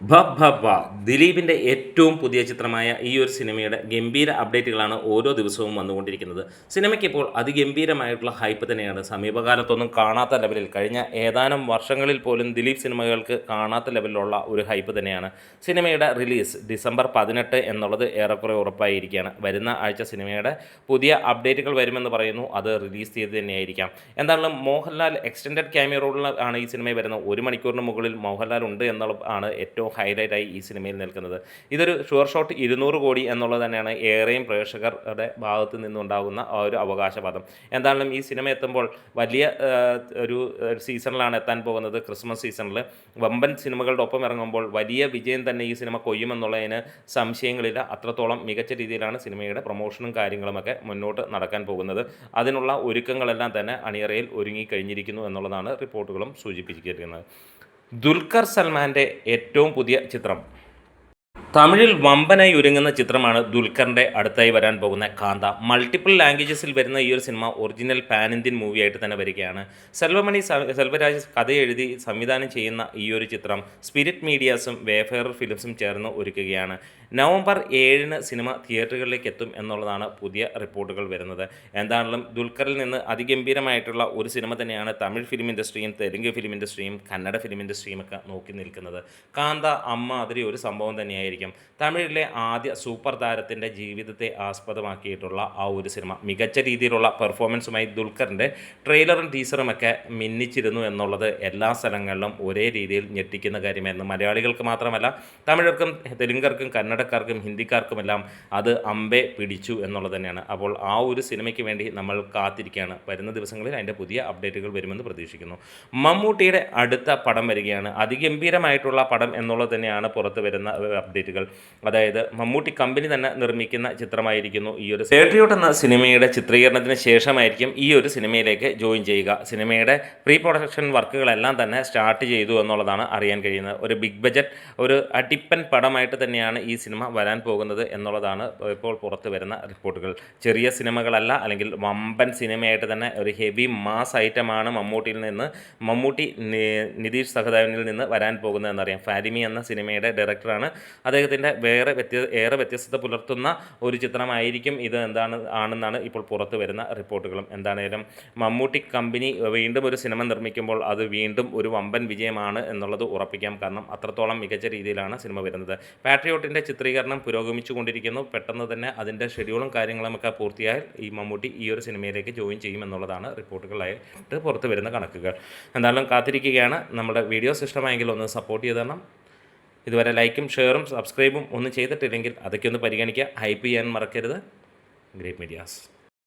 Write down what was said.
ഭ ഭ ഭ ദിലീപിന്റെ ഏറ്റവും പുതിയ ചിത്രമായ ഈ ഒരു സിനിമയുടെ ഗംഭീര അപ്ഡേറ്റുകളാണ് ഓരോ ദിവസവും വന്നുകൊണ്ടിരിക്കുന്നത്. സിനിമയ്ക്ക് ഇപ്പോൾ അതിഗംഭീരമായിട്ടുള്ള ഹൈപ്പ് തന്നെയാണ്. സമീപകാലത്തൊന്നും കാണാത്ത ലെവലിൽ കഴിഞ്ഞ ഏതാനും വർഷങ്ങളിൽ പോലും ദിലീപ് സിനിമകൾക്ക് കാണാത്ത ലെവലിലുള്ള ഒരു ഹൈപ്പ് തന്നെയാണ്. സിനിമയുടെ റിലീസ് ഡിസംബർ പതിനെട്ട് എന്നുള്ളത് ഏറെക്കുറെ ഉറപ്പായിരിക്കുകയാണ്. വരുന്ന ആഴ്ച സിനിമയുടെ പുതിയ അപ്ഡേറ്റുകൾ വരുമെന്ന് പറയുന്നു. അത് റിലീസ് ചെയ്ത് തന്നെയായിരിക്കാം. എന്തായാലും മോഹൻലാൽ എക്സ്റ്റൻഡഡ് ക്യാമിയറോഡിൽ ആണ് ഈ സിനിമയിൽ വരുന്നത്. ഒരു മണിക്കൂറിന് മുകളിൽ മോഹൻലാൽ ഉണ്ട് എന്നുള്ള ആണ് ഏറ്റവും ഹൈലൈറ്റ് ആയി ഈ സിനിമയിൽ നിൽക്കുന്നത്. ഇതൊരു ഷുവർ ഷോട്ട് ഇരുന്നൂറ് കോടി എന്നുള്ളത് തന്നെയാണ് ഏറെയും പ്രേക്ഷകരുടെ ഭാഗത്ത് നിന്നുണ്ടാകുന്ന ആ ഒരു അവകാശവാദം. എന്തായാലും ഈ സിനിമ എത്തുമ്പോൾ വലിയ ഒരു സീസണിലാണ് എത്താൻ പോകുന്നത്. ക്രിസ്മസ് സീസണിൽ വമ്പൻ സിനിമകളുടെ ഒപ്പം ഇറങ്ങുമ്പോൾ വലിയ വിജയം തന്നെ ഈ സിനിമ കൊയ്യുമെന്നുള്ളതിന് സംശയങ്ങളില്ല. അത്രത്തോളം മികച്ച രീതിയിലാണ് സിനിമയുടെ പ്രൊമോഷനും കാര്യങ്ങളുമൊക്കെ മുന്നോട്ട് നടക്കാൻ പോകുന്നത്. അതിനുള്ള ഒരുക്കങ്ങളെല്ലാം തന്നെ അണിയറയിൽ ഒരുങ്ങിക്കഴിഞ്ഞിരിക്കുന്നു എന്നുള്ളതാണ് റിപ്പോർട്ടുകളും സൂചിപ്പിച്ചിരിക്കുന്നത്. ദുൽഖർ സൽമാന്റെ ഏറ്റവും പുതിയ ചിത്രം. തമിഴിൽ വമ്പനായി ഒരുങ്ങുന്ന ചിത്രമാണ് ദുൽഖറിന്റെ അടുത്തായി വരാൻ പോകുന്ന കാന്ത. മൾട്ടിപ്പിൾ ലാംഗ്വേജസിൽ വരുന്ന ഈ ഒരു സിനിമ ഒറിജിനൽ പാൻ ഇന്ത്യൻ മൂവിയായിട്ട് തന്നെ വരികയാണ്. സെൽവമണി സെൽവരാജ് കഥ എഴുതി സംവിധാനം ചെയ്യുന്ന ഈ ഒരു ചിത്രം സ്പിരിറ്റ് മീഡിയാസും വേഫെയർ ഫിലിംസും ചേർന്ന് ഒരുക്കുകയാണ്. നവംബർ ഏഴിന് സിനിമ തിയേറ്ററുകളിലേക്ക് എത്തും എന്നുള്ളതാണ് പുതിയ റിപ്പോർട്ടുകൾ വരുന്നത്. എന്താണെങ്കിലും ദുൽഖറിൽ നിന്ന് അതിഗംഭീരമായിട്ടുള്ള ഒരു സിനിമ തന്നെയാണ് തമിഴ് ഫിലിം ഇൻഡസ്ട്രിയും തെലുങ്ക് ഫിലിം ഇൻഡസ്ട്രിയും കന്നഡ ഫിലിം ഇൻഡസ്ട്രിയും ഒക്കെ നോക്കി നിൽക്കുന്നത്. കാന്ത അമ്മ അതിരി ഒരു സംഭവം തന്നെയായിരിക്കും തമിഴിലെ ആദ്യ സൂപ്പർ താരത്തിന്റെ ജീവിതത്തെ ആസ്പദമാക്കിയിട്ടുള്ള ആ ഒരു സിനിമ. മികച്ച രീതിയിലുള്ള പെർഫോമൻസുമായി ദുൽഖറിന്റെ ട്രെയിലറും ടീസറുമൊക്കെ മിന്നിച്ചിരുന്നു എന്നുള്ളത് എല്ലാ സ്ഥലങ്ങളിലും ഒരേ രീതിയിൽ ഞെട്ടിക്കുന്ന കാര്യമായിരുന്നു. മലയാളികൾക്ക് മാത്രമല്ല തമിഴർക്കും തെലുങ്കർക്കും കന്നഡക്കാർക്കും ഹിന്ദിക്കാർക്കുമെല്ലാം അത് അമ്പെ പിടിച്ചു എന്നുള്ളത് തന്നെയാണ്. അപ്പോൾ ആ ഒരു സിനിമയ്ക്ക് വേണ്ടി നമ്മൾ കാത്തിരിക്കുകയാണ്. വരുന്ന ദിവസങ്ങളിൽ അതിന്റെ പുതിയ അപ്ഡേറ്റുകൾ വരുമെന്ന് പ്രതീക്ഷിക്കുന്നു. മമ്മൂട്ടിയുടെ അടുത്ത പടം വരികയാണ്. അതിഗംഭീരമായിട്ടുള്ള പടം എന്നുള്ളത് തന്നെയാണ് പുറത്ത് വരുന്ന അപ്ഡേറ്റുകൾ. അതായത് മമ്മൂട്ടി കമ്പനി തന്നെ നിർമ്മിക്കുന്ന ചിത്രമായിരിക്കുന്നു ഈ ഒരു പേട്രിയോട്ട് എന്ന സിനിമയുടെ ചിത്രീകരണത്തിന് ശേഷമായിരിക്കും ഈ ഒരു സിനിമയിലേക്ക് ജോയിൻ ചെയ്യുക. സിനിമയുടെ പ്രീ പ്രൊഡക്ഷൻ വർക്കുകളെല്ലാം തന്നെ സ്റ്റാർട്ട് ചെയ്തു എന്നുള്ളതാണ് അറിയാൻ കഴിയുന്നത്. ഒരു ബിഗ് ബജറ്റ് ഒരു അടിപ്പൻ പടമായിട്ട് തന്നെയാണ് ഈ സിനിമ വരാൻ പോകുന്നത് എന്നുള്ളതാണ് ഇപ്പോൾ പുറത്ത് വരുന്ന റിപ്പോർട്ടുകൾ. ചെറിയ സിനിമകളല്ല അല്ലെങ്കിൽ വമ്പൻ സിനിമയായിട്ട് തന്നെ ഒരു ഹെവി മാസ് ഐറ്റമാണ് മമ്മൂട്ടിയിൽ നിന്ന് മമ്മൂട്ടി നിതീഷ് സഹദേവനിൽ നിന്ന് വരാൻ പോകുന്നത് പോകുന്നതെന്നറിയാം ഫാരിമി എന്ന സിനിമയുടെ ഡയറക്ടറാണ് അദ്ദേഹത്തിന്റെ വേറെ വ്യത്യ ഏറെ വ്യത്യസ്തത പുലർത്തുന്ന ഒരു ചിത്രമായിരിക്കും ഇത് എന്താണ് ആണെന്നാണ് ഇപ്പോൾ പുറത്തു വരുന്ന റിപ്പോർട്ടുകളും. എന്താണേലും മമ്മൂട്ടി കമ്പനി വീണ്ടും ഒരു സിനിമ നിർമ്മിക്കുമ്പോൾ അത് വീണ്ടും ഒരു വമ്പൻ വിജയമാണ് എന്നുള്ളത് ഉറപ്പിക്കാം. കാരണം അത്രത്തോളം മികച്ച രീതിയിലാണ് സിനിമ വരുന്നത്. പാട്രിയോട്ടിന്റെ ചിത്രീകരണം പുരോഗമിച്ചുകൊണ്ടിരിക്കുന്നു. പെട്ടെന്ന് തന്നെ അതിന്റെ ഷെഡ്യൂളും കാര്യങ്ങളുമൊക്കെ പൂർത്തിയായാൽ ഈ മമ്മൂട്ടി ഈ ഒരു സിനിമയിലേക്ക് ജോയിൻ ചെയ്യും എന്നുള്ളതാണ് റിപ്പോർട്ടുകളായിട്ട് പുറത്തു വരുന്ന കണക്കുകൾ. എന്തായാലും കാത്തിരിക്കുകയാണ്. നമ്മുടെ വീഡിയോസ് ഇഷ്ടമായെങ്കിൽ ഒന്ന് സപ്പോർട്ട് ചെയ്ത് തരണം ഇതുവരെ ലൈക്കും ഷെയറും സബ്സ്ക്രൈബും ഒന്നും ചെയ്തിട്ടില്ലെങ്കിൽ അതൊക്കെ ഒന്ന് പരിഗണിക്കുക. ഹൈപ്പ് ചെയ്യാൻ മറക്കരുത്. Great medias.